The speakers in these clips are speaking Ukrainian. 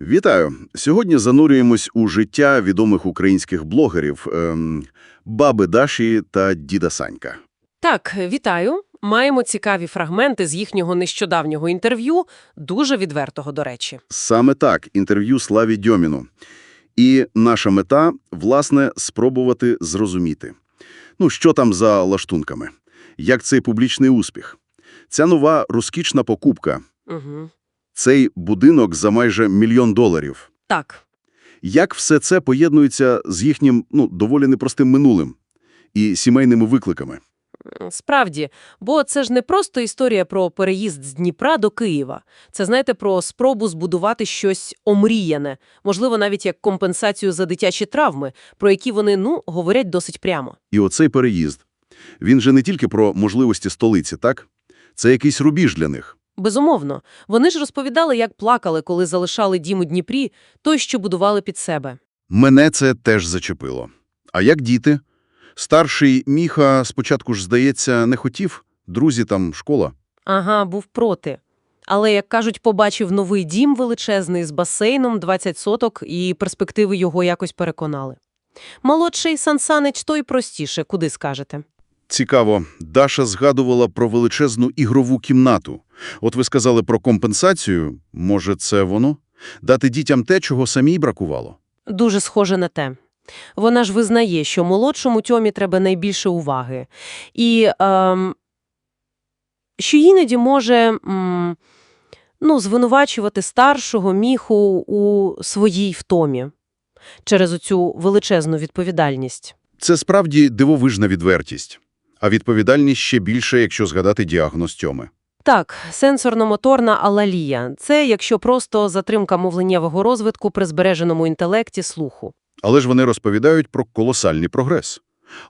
Вітаю! Сьогодні занурюємось у життя відомих українських блогерів ем, баби Даші та діда Санька. Так, вітаю. Маємо цікаві фрагменти з їхнього нещодавнього інтерв'ю, дуже відвертого, до речі. Саме так, інтерв'ю Славі Дьоміну. І наша мета, власне, спробувати зрозуміти. Ну, що там за лаштунками? Як цей публічний успіх? Ця нова розкішна покупка, Угу. Цей будинок за майже мільйон доларів. Так, Як все це поєднується з їхнім, ну, доволі непростим минулим і сімейними викликами? справді, бо це ж не просто історія про переїзд з Дніпра до Києва. Це, знаєте, про спробу збудувати щось омріяне, можливо, навіть як компенсацію за дитячі травми, про які вони, ну, говорять досить прямо. І оцей переїзд, він же не тільки про можливості столиці, так? Це якийсь рубіж для них. Безумовно. Вони ж розповідали, як плакали, коли залишали дім у Дніпрі, той, що будували під себе. Мене це теж зачепило. А як діти? Старший Міха спочатку ж, здається, не хотів. Друзі там, школа. Ага, був проти. Але, як кажуть, побачив новий дім величезний з басейном 20 соток, і перспективи його якось переконали. Молодший Сансанич той простіше, куди скажете. Цікаво, Даша згадувала про величезну ігрову кімнату. От ви сказали про компенсацію. Може, це воно? Дати дітям те, чого самій бракувало? Дуже схоже на те. Вона ж визнає, що молодшому Тьомі треба найбільше уваги. І ем, що іноді може м, ну, звинувачувати старшого міху у своїй втомі через оцю величезну відповідальність. Це справді дивовижна відвертість. А відповідальність ще більше, якщо згадати діагноз Тьоми. Так, сенсорно-моторна алалія – це якщо просто затримка мовленнєвого розвитку при збереженому інтелекті слуху. Але ж вони розповідають про колосальний прогрес.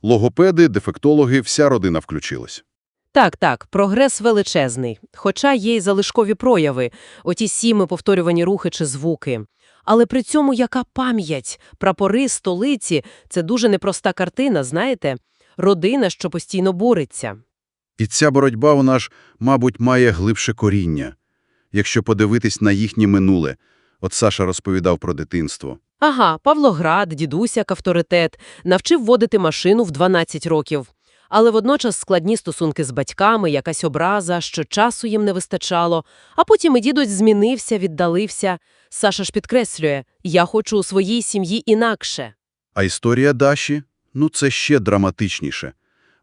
Логопеди, дефектологи, вся родина включилась. Так, так, прогрес величезний, хоча є й залишкові прояви, оті сіми повторювані рухи чи звуки. Але при цьому яка пам'ять, прапори, столиці – це дуже непроста картина, знаєте? Родина, що постійно бореться. І ця боротьба вона ж, мабуть, має глибше коріння. Якщо подивитись на їхнє минуле. От Саша розповідав про дитинство. Ага, Павлоград, дідусь як авторитет, навчив водити машину в 12 років. Але водночас складні стосунки з батьками, якась образа, що часу їм не вистачало. А потім і дідусь змінився, віддалився. Саша ж підкреслює, я хочу у своїй сім'ї інакше. А історія Даші? Ну, це ще драматичніше.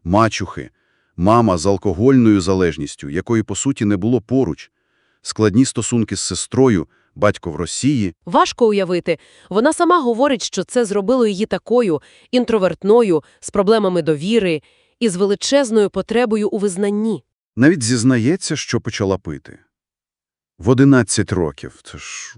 Мачухи. Мама з алкогольною залежністю, якої, по суті, не було поруч. Складні стосунки з сестрою, батько в Росії. Важко уявити. Вона сама говорить, що це зробило її такою, інтровертною, з проблемами довіри і з величезною потребою у визнанні. Навіть зізнається, що почала пити. В 11 років. Це ж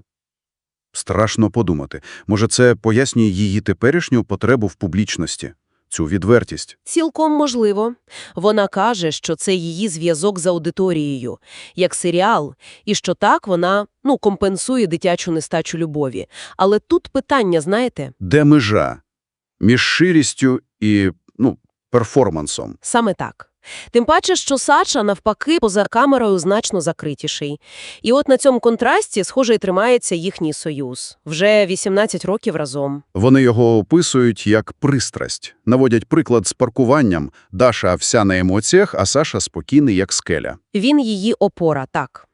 страшно подумати. Може, це пояснює її теперішню потребу в публічності, цю відвертість. Цілком можливо. Вона каже, що це її зв'язок з аудиторією, як серіал, і що так вона, ну, компенсує дитячу нестачу любові. Але тут питання, знаєте, Де межа? Між ширістю і, ну, перформансом. саме так. Тим паче, що Сача, навпаки, поза камерою значно закритіший. І от на цьому контрасті, схоже, і тримається їхній союз. Вже 18 років разом. Вони його описують як пристрасть. Наводять приклад з паркуванням. Даша вся на емоціях, а Саша спокійний, як скеля. Він її опора, так.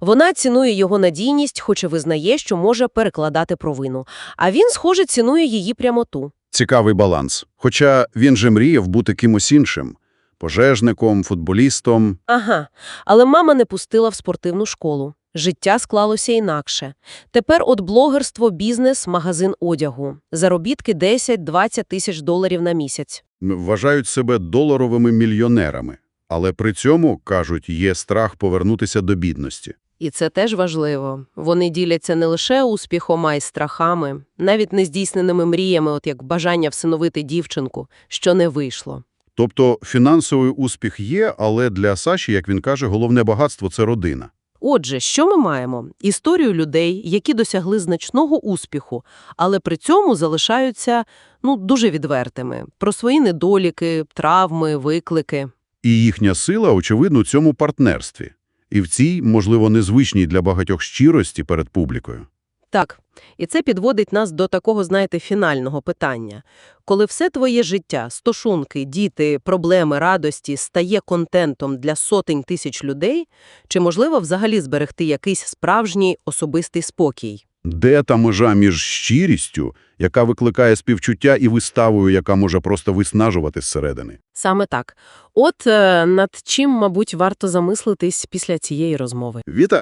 Вона цінує його надійність, хоч і визнає, що може перекладати провину. А він, схоже, цінує її прямоту. Цікавий баланс. Хоча він же мріяв бути кимось іншим. Пожежником, футболістом. Ага, але мама не пустила в спортивну школу. Життя склалося інакше. Тепер от блогерство, бізнес, магазин одягу. Заробітки 10-20 тисяч доларів на місяць. Вважають себе доларовими мільйонерами. Але при цьому, кажуть, є страх повернутися до бідності. І це теж важливо. Вони діляться не лише успіхом, а й страхами, навіть нездійсненими мріями, от як бажання всиновити дівчинку, що не вийшло. Тобто фінансовий успіх є, але для Саші, як він каже, головне багатство – це родина. Отже, що ми маємо? Історію людей, які досягли значного успіху, але при цьому залишаються ну, дуже відвертими. Про свої недоліки, травми, виклики. І їхня сила, очевидно, у цьому партнерстві. І в цій, можливо, незвичній для багатьох щирості перед публікою. Так, і це підводить нас до такого, знаєте, фінального питання. Коли все твоє життя, стосунки, діти, проблеми, радості стає контентом для сотень тисяч людей, чи можливо взагалі зберегти якийсь справжній особистий спокій? Де та межа між щирістю, яка викликає співчуття, і виставою, яка може просто виснажувати зсередини? Саме так. От е, над чим, мабуть, варто замислитись після цієї розмови. Віта,